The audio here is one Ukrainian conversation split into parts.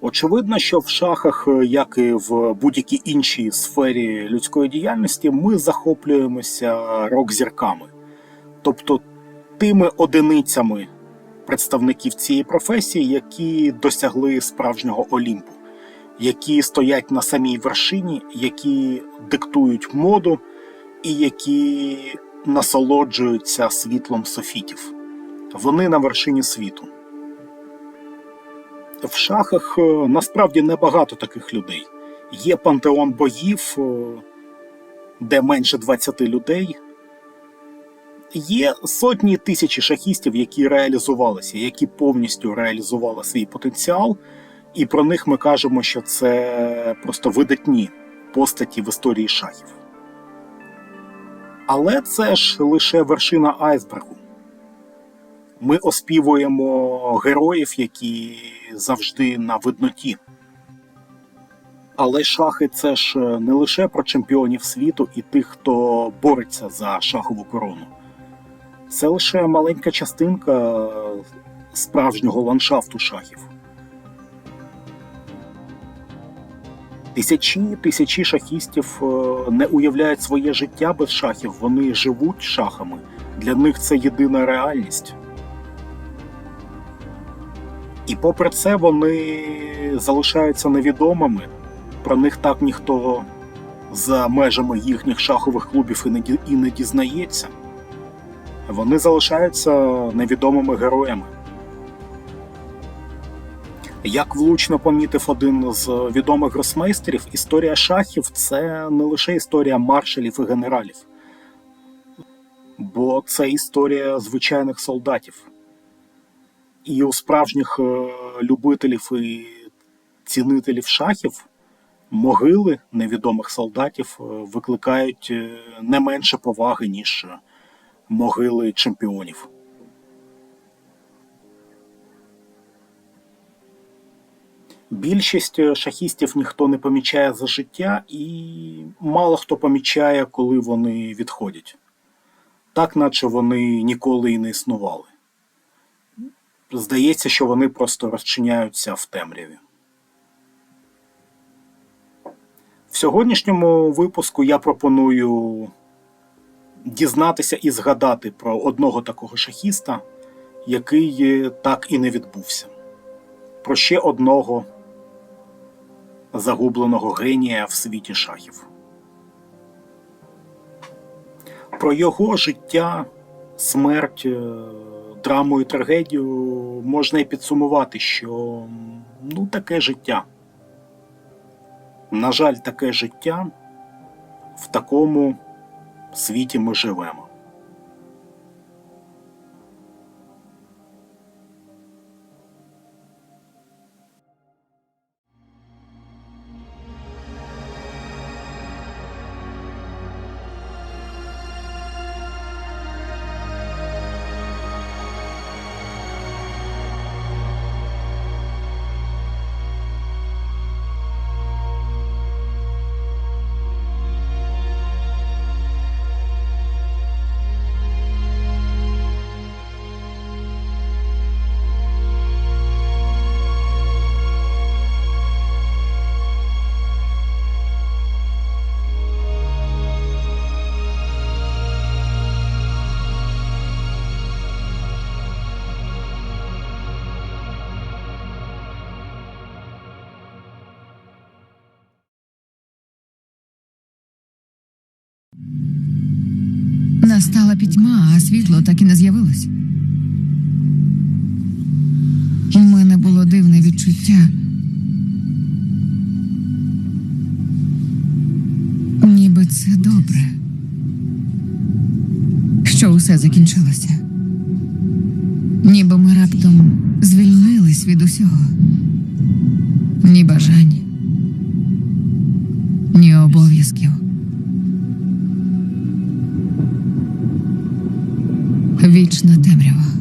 Очевидно, що в шахах, е, як і в будь-якій іншій сфері людської діяльності, ми захоплюємося рок-зірками, тобто тими одиницями представників цієї професії, які досягли справжнього Олімпу, які стоять на самій вершині, які диктують моду і які насолоджуються світлом софітів. Вони на вершині світу. В шахах е, насправді небагато таких людей. Є пантеон боїв, е, де менше 20 людей. Є сотні тисячі шахістів, які реалізувалися, які повністю реалізували свій потенціал, і про них ми кажемо, що це просто видатні постаті в історії шахів. Але це ж лише вершина айсбергу. Ми оспівуємо героїв, які завжди на видноті. Але шахи це ж не лише про чемпіонів світу і тих, хто бореться за шахову корону. Це лише маленька частинка справжнього ландшафту шахів. Тисячі тисячі шахістів е, не уявляють своє життя без шахів. Вони живуть шахами. Для них це єдина реальність. І попри це вони залишаються невідомими. Про них так ніхто за межами їхніх шахових клубів і не, дізнається. Вони залишаються невідомими героями. Як влучно помітив один з відомих гросмейстерів, історія шахів це не лише історія маршалів і генералів, бо це історія звичайних солдатів. І у справжніх е, любителів і цінителів шахів могили невідомих солдатів е, викликають е, не менше поваги, ніж могили чемпіонів. Більшість шахістів ніхто не помічає за життя, і мало хто помічає, коли вони відходять. Так, наче вони ніколи і не існували. Здається, що вони просто розчиняються в темряві. В сьогоднішньому випуску я пропоную дізнатися і згадати про одного такого шахіста, який так і не відбувся. Про ще одного загубленого генія в світі шахів. Про його життя, смерть, е, драму і трагедію можна і підсумувати, що ну таке життя. На жаль, таке життя в такому світі ми живемо. Настала пітьма, а світло так і не з'явилось. У мене було дивне відчуття. Ніби це добре. Що усе закінчилося. Ніби ми раптом звільнились від усього. Ні бажань, Вічна темрява.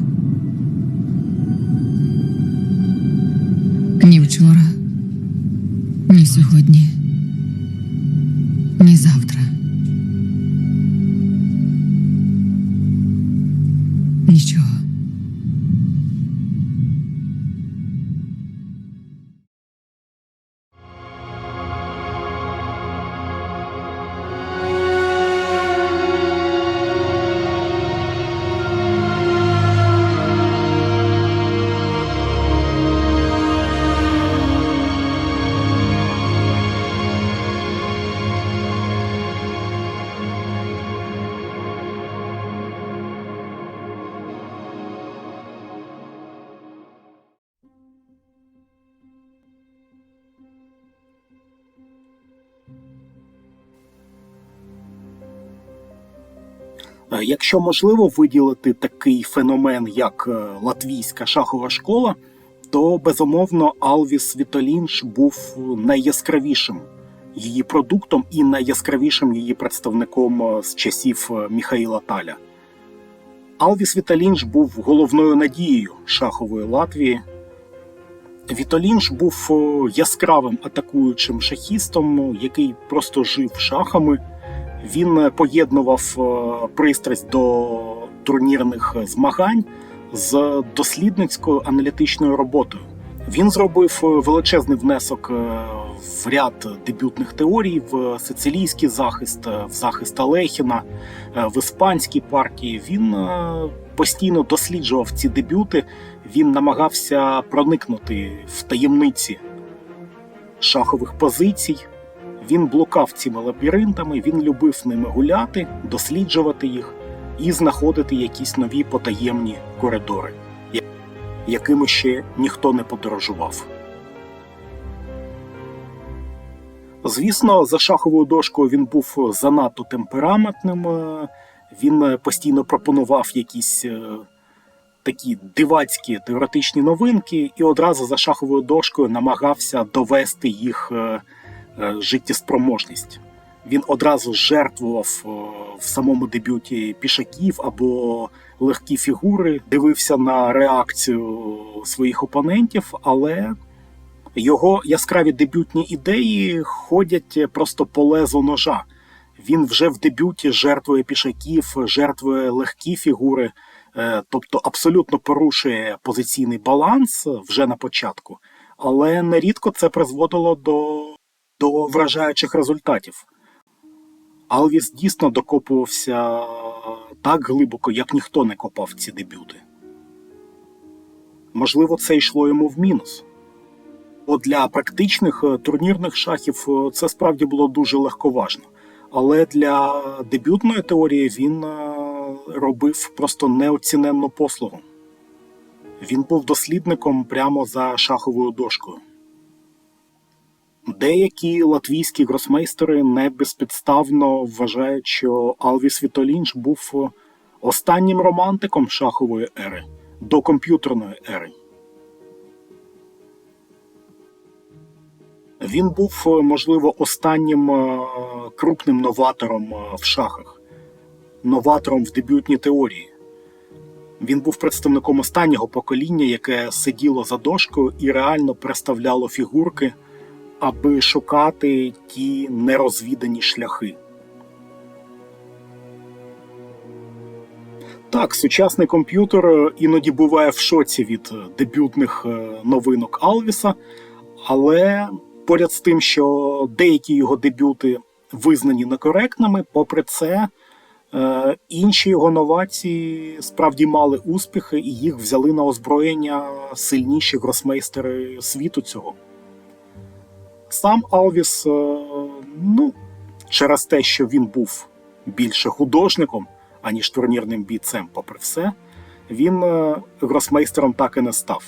Якщо можливо виділити такий феномен, як е, латвійська шахова школа, то безумовно Алвіс Вітолінш був найяскравішим її продуктом і найяскравішим її представником е, з часів е, Міхаїла Таля. Алвіс Віталінш був головною надією шахової Латвії. Віталінш був е, яскравим атакуючим шахістом, який просто жив шахами. Він е, поєднував е, пристрасть до турнірних змагань з дослідницькою аналітичною роботою. Він зробив е, величезний внесок е, в ряд дебютних теорій в сицилійський захист, е, в захист Алехіна, е, в іспанській партії. Він е, постійно досліджував ці дебюти. Він намагався проникнути в таємниці шахових позицій. Він блукав цими лабіринтами, він любив ними гуляти, досліджувати їх і знаходити якісь нові потаємні коридори, якими ще ніхто не подорожував. Звісно, за шаховою дошкою він був занадто темпераментним. е, Він е, постійно пропонував якісь е, такі дивацькі теоретичні новинки, і одразу за шаховою дошкою намагався довести їх життєспроможність. Він одразу жертвував е, в самому дебюті пішаків або легкі фігури, дивився на реакцію своїх опонентів, але його яскраві дебютні ідеї ходять просто по лезу ножа. Він вже в дебюті жертвує пішаків, жертвує легкі фігури, е, тобто абсолютно порушує позиційний баланс вже на початку, але нерідко це призводило до, до вражаючих результатів. Алвіс дійсно докопувався так глибоко, як ніхто не копав ці дебюти. Можливо, це йшло йому в мінус. Бо для практичних е, турнірних шахів е, це справді було дуже легковажно. Але для дебютної теорії він е, робив просто неоціненну послугу. Він був дослідником прямо за шаховою дошкою. Деякі латвійські гросмейстери не безпідставно вважають, що Алвіс Вітолінч був останнім романтиком шахової ери до комп'ютерної ери. Він був, можливо, останнім е, крупним новатором е, в шахах, новатором в дебютній теорії. Він був представником останнього покоління, яке сиділо за дошкою і реально переставляло фігурки, аби шукати ті нерозвідані шляхи. Так, сучасний комп'ютер е, іноді буває в шоці від е, дебютних е, новинок Алвіса, але поряд з тим, що деякі його дебюти визнані некоректними, попри це, інші його новації справді мали успіхи і їх взяли на озброєння сильніші гросмейстери світу цього. Сам Алвіс, е, ну, через те, що він був більше художником, аніж турнірним бійцем, попри все, він е, гросмейстером так і не став.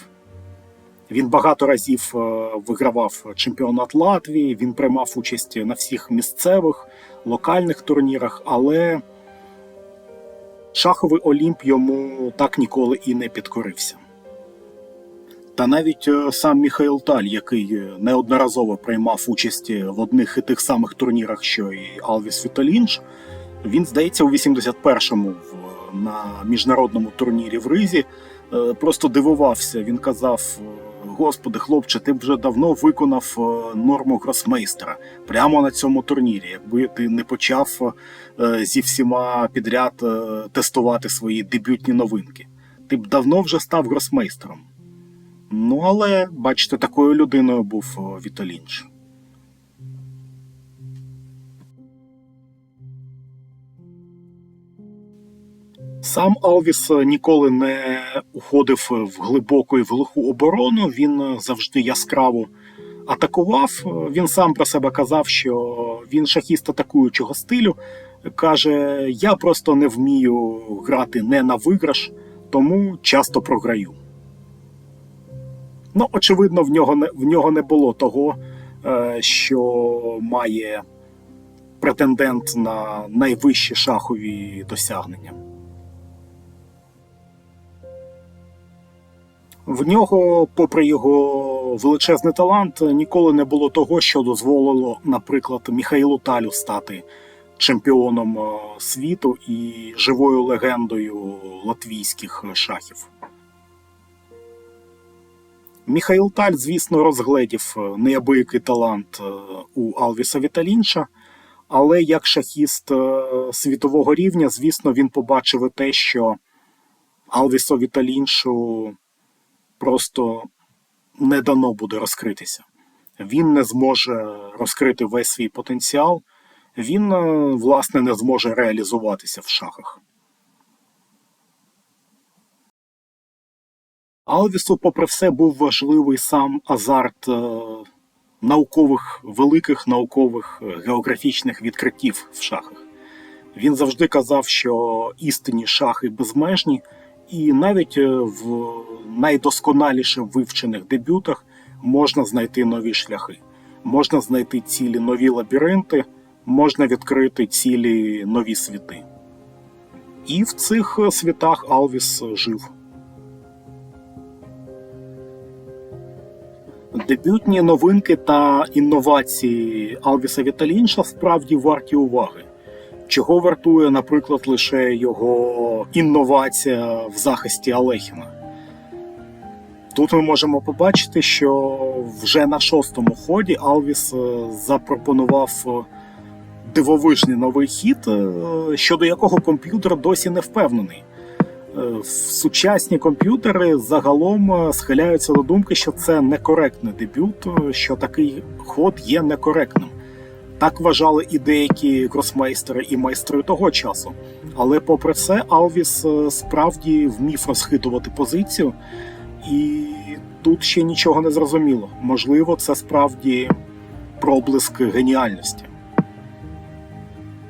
Він багато разів е, вигравав чемпіонат Латвії, він приймав участь на всіх місцевих, локальних турнірах, але шаховий Олімп йому так ніколи і не підкорився. Та навіть е, сам Міхаїл Таль, який е, неодноразово приймав участь в одних і тих самих турнірах, що і Алвіс Віталінч, він, здається, у 81-му в- на міжнародному турнірі в Ризі е, просто дивувався. Він казав: Господи, хлопче, ти вже давно виконав е, норму гросмейстера прямо на цьому турнірі, якби ти не почав е, зі всіма підряд е, тестувати свої дебютні новинки. Ти б давно вже став гросмейстером. Ну, але, бачите, такою людиною був Віталінч. Сам Алвіс е, ніколи не уходив в глибоку і глуху оборону. Він е, завжди яскраво атакував. Е, Він сам про себе казав, що він шахіст атакуючого стилю. Каже: я просто не вмію грати не на виграш, тому часто програю. Ну, очевидно, в нього не, в нього не було того, е, що має претендент на найвищі шахові досягнення. В нього, попри його величезний талант, ніколи не було того, що дозволило, наприклад, Міхаїлу Талю стати чемпіоном е, світу і живою легендою латвійських шахів. Міхаїл Таль, звісно, розгледів е, неабиякий талант е, у Алвіса Віталінша, але як шахіст е, світового рівня, звісно, він побачив і те, що Алвісу Віталіншу просто не дано буде розкритися. Він не зможе розкрити весь свій потенціал, він, власне, не зможе реалізуватися в шахах. Алвісу, попри все, був важливий сам азарт е, наукових, великих наукових е, географічних відкриттів в шахах. Він завжди казав, що істинні шахи безмежні, і навіть е, в найдосконаліше вивчених дебютах можна знайти нові шляхи, можна знайти цілі нові лабіринти, можна відкрити цілі нові світи. І в цих світах Алвіс жив. Дебютні новинки та інновації Алвіса Віталінша справді варті уваги. Чого вартує, наприклад, лише його інновація в захисті Алехіна. Тут ми можемо побачити, що вже на шостому ході Алвіс е, запропонував е, дивовижний новий хід, е, щодо якого комп'ютер досі не впевнений. Е, Сучасні комп'ютери загалом е, схиляються до думки, що це некоректний дебют, е, що такий ход є некоректним. Так вважали і деякі кросмейстери і майстри того часу. Але попри це, Алвіс справді вмів розхитувати позицію, і тут ще нічого не зрозуміло. Можливо, це справді проблиск геніальності.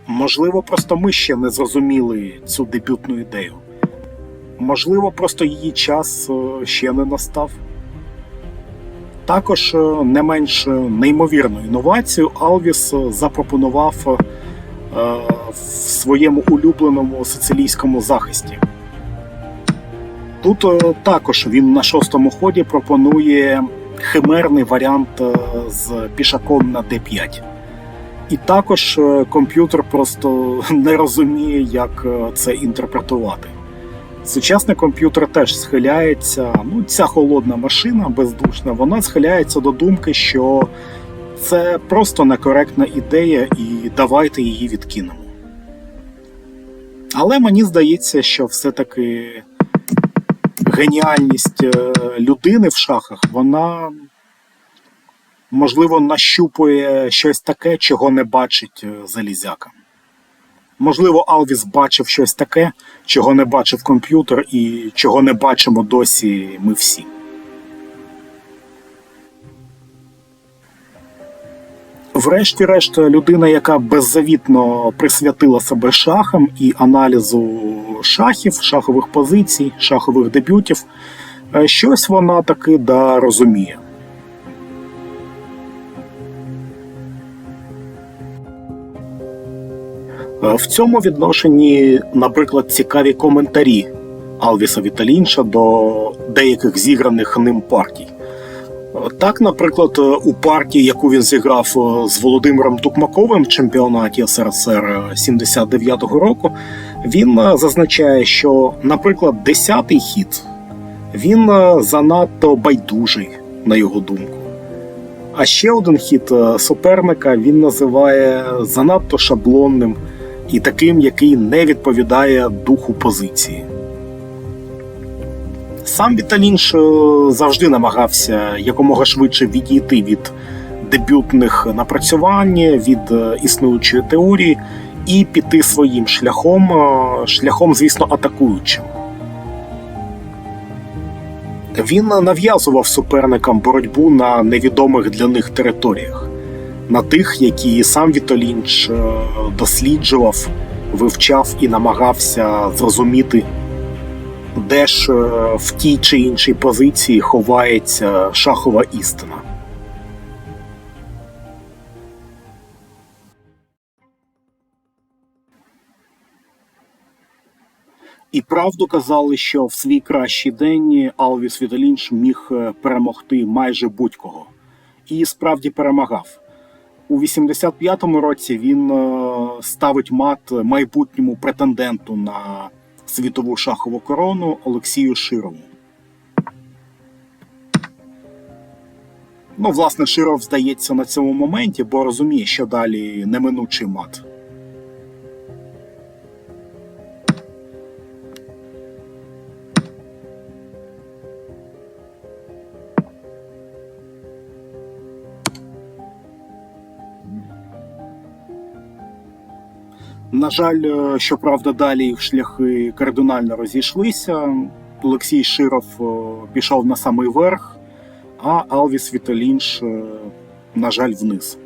Можливо, просто ми ще не зрозуміли цю дебютну ідею. Можливо, просто її час е, ще не настав. Також е, не менш неймовірну інновацію Алвіс е, запропонував е, в своєму улюбленому сицилійському захисті. Тут е, також він на шостому ході пропонує химерний варіант е, з пішаком на d5. І також е, комп'ютер просто не розуміє, як е, це інтерпретувати. Сучасний комп'ютер теж схиляється, ну, ця холодна машина бездушна, вона схиляється до думки, що це просто некоректна ідея, і давайте її відкинемо. Але мені здається, що все-таки геніальність е, людини в шахах, вона можливо нащупує щось таке, чого не бачить е, залізяка. Можливо, Алвіс бачив щось таке, чого не бачив комп'ютер і чого не бачимо досі ми всі. Врешті-решт, людина, яка беззавітно присвятила себе шахам і аналізу шахів, шахових позицій, шахових дебютів, е, щось вона таки да розуміє. В цьому відношенні, наприклад, цікаві коментарі Алвіса Віталінша до деяких зіграних ним партій. Е, Так, наприклад, е, у партії, яку він зіграв е, з Володимиром Тукмаковим в чемпіонаті СРСР 79-го року, він е, зазначає, що, наприклад, 10-й хід він е, занадто байдужий, на його думку. А ще один хід е, суперника він називає занадто шаблонним і таким, який не відповідає духу позиції. Сам Віталінш завжди намагався якомога швидше відійти від дебютних напрацювань, від е, існуючої теорії і піти своїм шляхом, е, шляхом, звісно, атакуючим. Він нав'язував суперникам боротьбу на невідомих для них територіях, на тих, які сам Вітолінч е, досліджував, вивчав і намагався зрозуміти, де ж е, в тій чи іншій позиції ховається шахова істина. І правду казали, що в свій кращий день Алвіс Відолінч міг е, перемогти майже будь-кого, і справді перемагав. У 85-му році він е, ставить мат майбутньому претенденту на світову шахову корону Олексію Широву. Ну, власне, Широв здається на цьому моменті, бо розуміє, що далі неминучий мат. На жаль, е, щоправда, далі їх шляхи кардинально розійшлися. Олексій Широв е, пішов на самий верх, а Алвіс Віталінш, е, на жаль, вниз.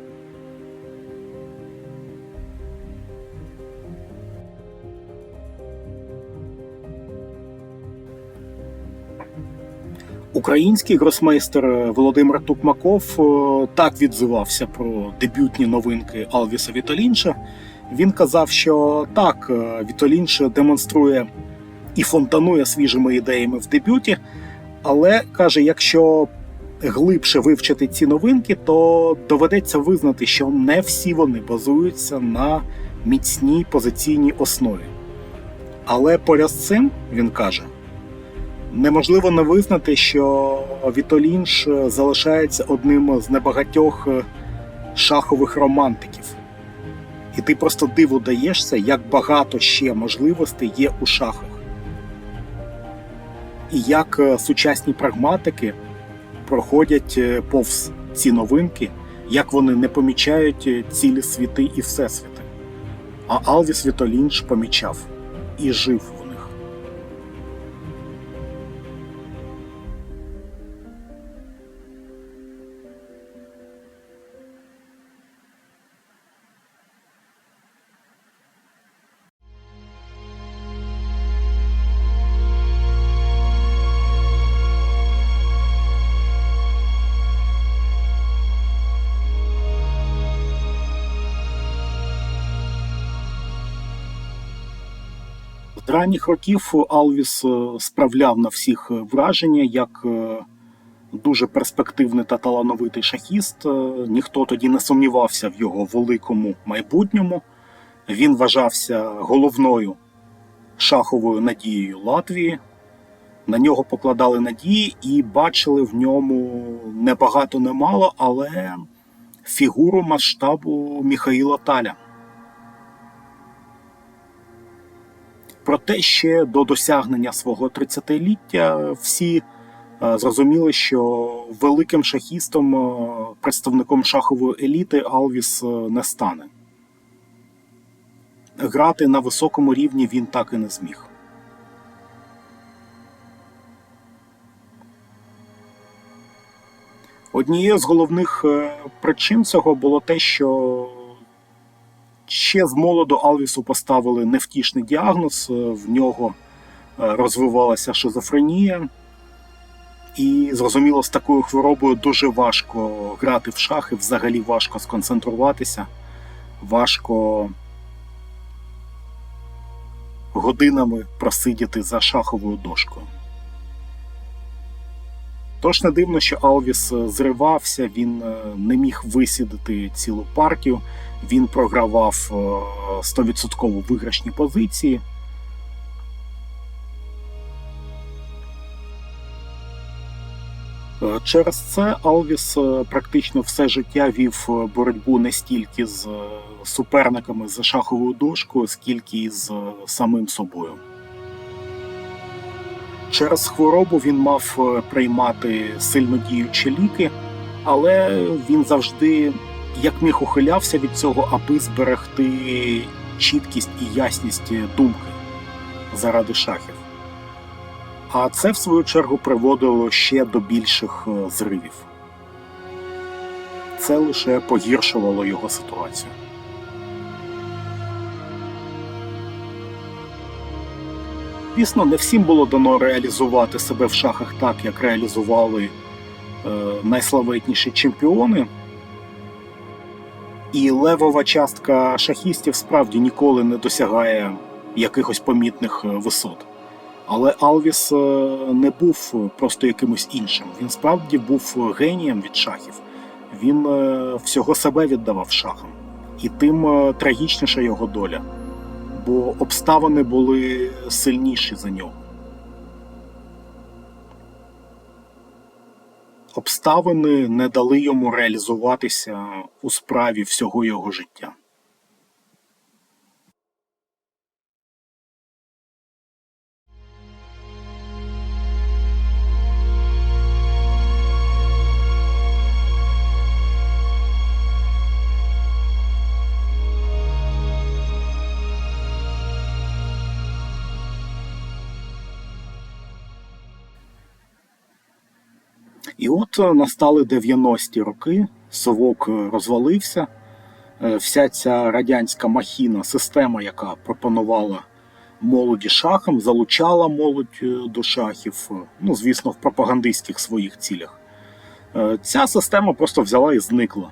Український гросмейстер Володимир Тукмаков так відзивався про дебютні новинки Алвіса Віталінша. Він казав, що так, е, Віталінш демонструє і фонтанує свіжими ідеями в дебюті, але каже, якщо глибше вивчити ці новинки, то доведеться визнати, що не всі вони базуються на міцній позиційній основі. Але поряд з цим він каже. Неможливо не визнати, що Вітолінш залишається одним з небагатьох е, шахових романтиків. І ти просто диву даєшся, як багато ще можливостей є у шахах. І як е, сучасні прагматики проходять е, повз ці новинки, як вони не помічають е, цілі світи і всесвіти. А Алвіс Вітолінш помічав і жив в ранніх років Алвіс е, справляв на всіх е, враження як е, дуже перспективний та талановитий шахіст. Е, Ніхто тоді не сумнівався в його великому майбутньому. Він вважався головною шаховою надією Латвії. На нього покладали надії і бачили в ньому не багато не але фігуру масштабу Міхаїла Таля. Проте ще до досягнення свого 30-ліття всі е, зрозуміли, що великим шахістом, е, представником шахової еліти Алвіс е, не стане. Грати на високому рівні він так і не зміг. Однією з головних причин цього було те, що ще з молоду Алвісу поставили невтішний діагноз, е, в нього е, розвивалася шизофренія, і зрозуміло, з такою хворобою дуже важко грати в шахи, взагалі важко сконцентруватися, важко годинами просидіти за шаховою дошкою. Тож не дивно, що Алвіс е, зривався, він е, не міг висідати цілу партію, він програвав е, 100% виграшні позиції. Е, Через це Алвіс е, практично все життя вів е, боротьбу не стільки з е, суперниками за шаховою дошкою, скільки і з е, самим собою. Через хворобу він мав е, приймати сильно діючі ліки, але він завжди як міг ухилявся від цього, аби зберегти чіткість і ясність думки заради шахів. А це, в свою чергу, приводило ще до більших е, зривів. Це лише погіршувало його ситуацію. Звісно, не всім було дано реалізувати себе в шахах так, як реалізували е, найславетніші чемпіони. І левова частка шахістів справді ніколи не досягає якихось помітних е, висот. Але Алвіс е, не був просто якимось іншим. Він справді був генієм від шахів. Він е, всього себе віддавав шахам, і тим трагічніша його доля, бо обставини були сильніші за нього. Обставини не дали йому реалізуватися у справі всього його життя. Настали 90-ті роки, совок е, розвалився, е, вся ця радянська махіна, система, яка пропонувала молоді шахам, залучала молодь е, до шахів, ну, звісно, в пропагандистських своїх цілях. Ця система просто взяла і зникла.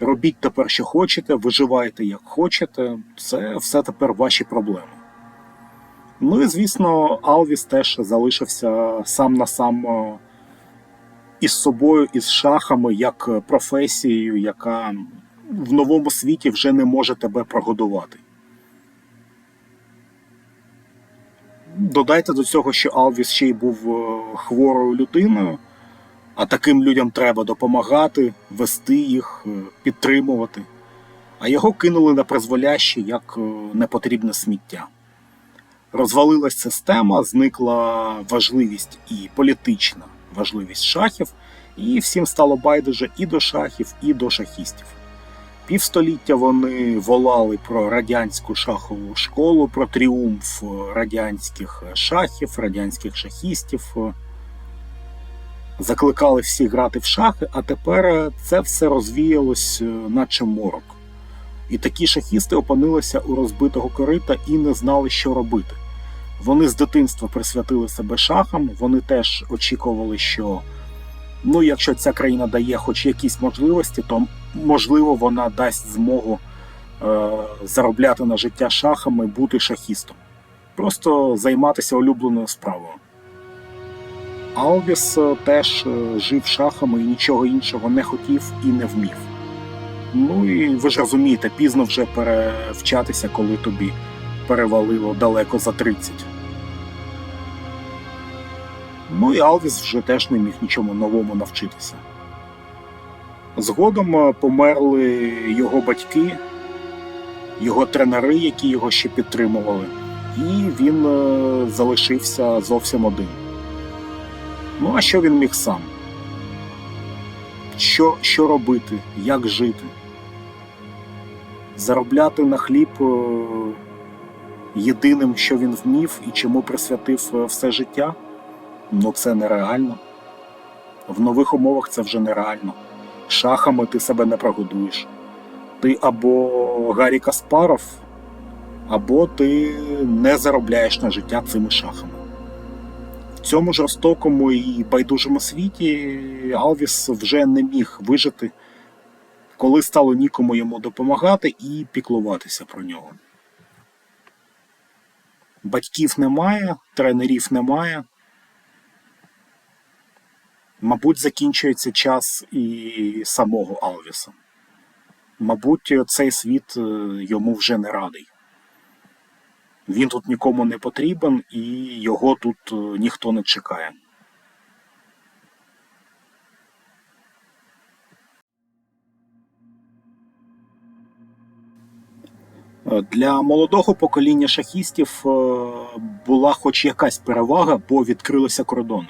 Робіть тепер, що хочете, виживайте як хочете, це все тепер ваші проблеми. Ну і звісно, Алвіс теж залишився сам на сам із собою, із шахами, як професією, яка в новому світі вже не може тебе прогодувати. Додайте до цього, що Алвіс ще й був е, хворою людиною, а таким людям треба допомагати, вести їх, е, підтримувати. А його кинули на призволяще як е, непотрібне сміття. Розвалилась система, зникла важливість і політична важливість шахів, і всім стало байдуже і до шахів, і до шахістів. Півстоліття вони волали про радянську шахову школу, про тріумф радянських шахів, радянських шахістів. Закликали всіх грати в шахи, а тепер це все розвіялось, наче морок. І такі шахісти опинилися у розбитого корита і не знали, що робити. Вони з дитинства присвятили себе шахам, вони теж очікували, що ну, якщо ця країна дає хоч якісь можливості, то можливо вона дасть змогу е, заробляти на життя шахами, бути шахістом. Просто займатися улюбленою справою. Алвіс е, теж е, жив шахами і нічого іншого не хотів і не вмів. Ну і ви ж розумієте, пізно вже перевчатися, коли тобі перевалило далеко за 30. Ну і Алвіс вже теж не міг нічому новому навчитися. Згодом е, померли його батьки, його тренери, які його ще підтримували, і він е, залишився зовсім один. Ну, а що він міг сам? Що, що робити, як жити? Заробляти на хліб е, єдиним, що він вмів і чому присвятив е, все життя? Ну це нереально. В нових умовах це вже нереально. Шахами ти себе не прогодуєш. Ти або Гаррі Каспаров, або ти не заробляєш на життя цими шахами. В цьому жорстокому і байдужому світі Алвіс вже не міг вижити, коли стало нікому йому допомагати і піклуватися про нього. Батьків немає, тренерів немає. Мабуть, закінчується час і самого Алвіса. Мабуть, цей світ е, йому вже не радий. Він тут нікому не потрібен і його тут е, ніхто не чекає. Для молодого покоління шахістів е, була хоч якась перевага, бо відкрилися кордони.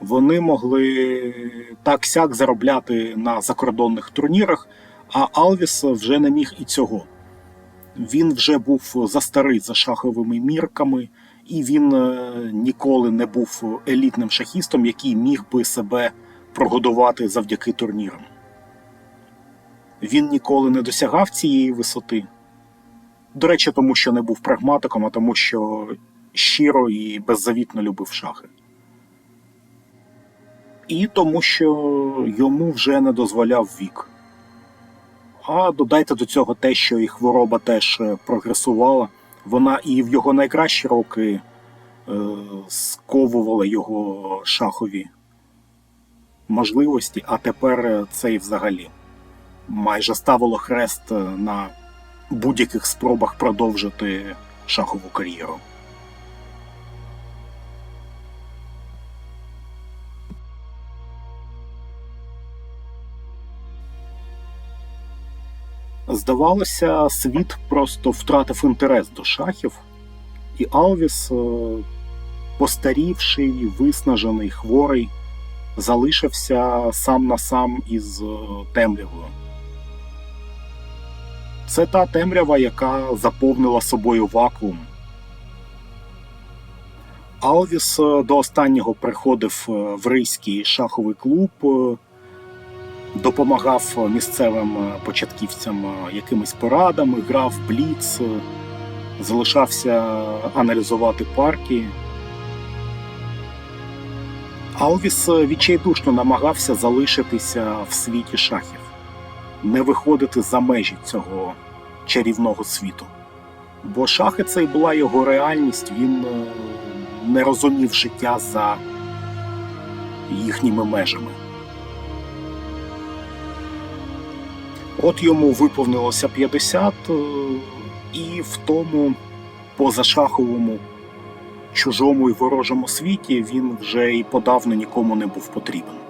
Вони могли так сяк заробляти на закордонних турнірах, а Алвіс вже не міг і цього. Він вже був застарий за шаховими мірками, і він е, ніколи не був елітним шахістом, який міг би себе прогодувати завдяки турнірам. Він ніколи не досягав цієї висоти. До речі, тому що не був прагматиком, а тому, що щиро і беззавітно любив шахи. І тому, що йому вже не дозволяв вік. А додайте до цього те, що і хвороба теж е, прогресувала. Вона і в його найкращі роки е, сковувала його шахові можливості, а тепер це і взагалі майже ставило хрест на будь-яких спробах продовжити шахову кар'єру. Здавалося, світ просто втратив інтерес до шахів, і Алвіс, е, постарівший, виснажений, хворий, залишився сам на сам із е, темрявою. Це та темрява, яка заповнила собою вакуум. Алвіс е, до останнього приходив е, в рийський шаховий клуб, е, допомагав місцевим початківцям якимись порадами, грав бліц, залишався аналізувати партії. Алвіс відчайдушно намагався залишитися в світі шахів, не виходити за межі цього чарівного світу. Бо шахи це й була його реальність, він е, не розумів життя за їхніми межами. От йому виповнилося 50, е, і в тому позашаховому чужому і ворожому світі він вже і подавно нікому не був потрібен.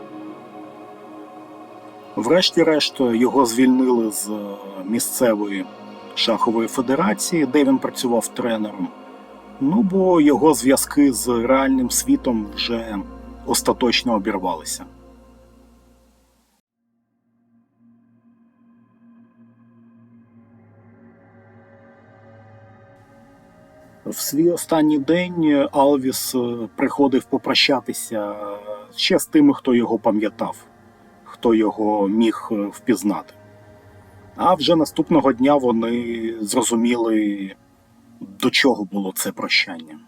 Врешті-решт його звільнили з е, місцевої шахової федерації, де він працював тренером. Ну бо його зв'язки з реальним світом вже остаточно обірвалися. В свій останній день Алвіс е, приходив попрощатися ще з тими, хто його пам'ятав, хто його міг е, впізнати. А вже наступного дня вони зрозуміли, до чого було це прощання.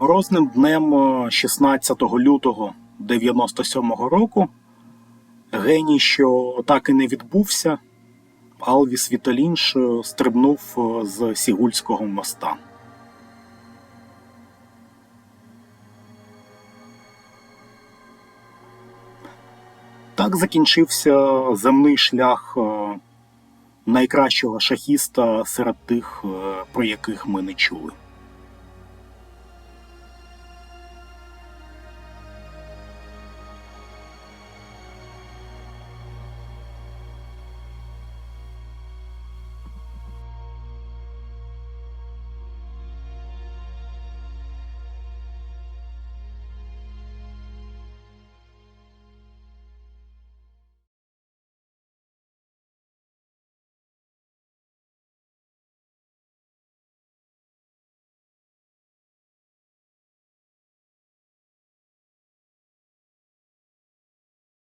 Розним днем е, 16 лютого 97-го року геній, що так і не відбувся, Алвіс Віталінш е, стрибнув е, з Сігульського моста. Так закінчився земний шлях е, найкращого шахіста серед тих, про яких ми не чули.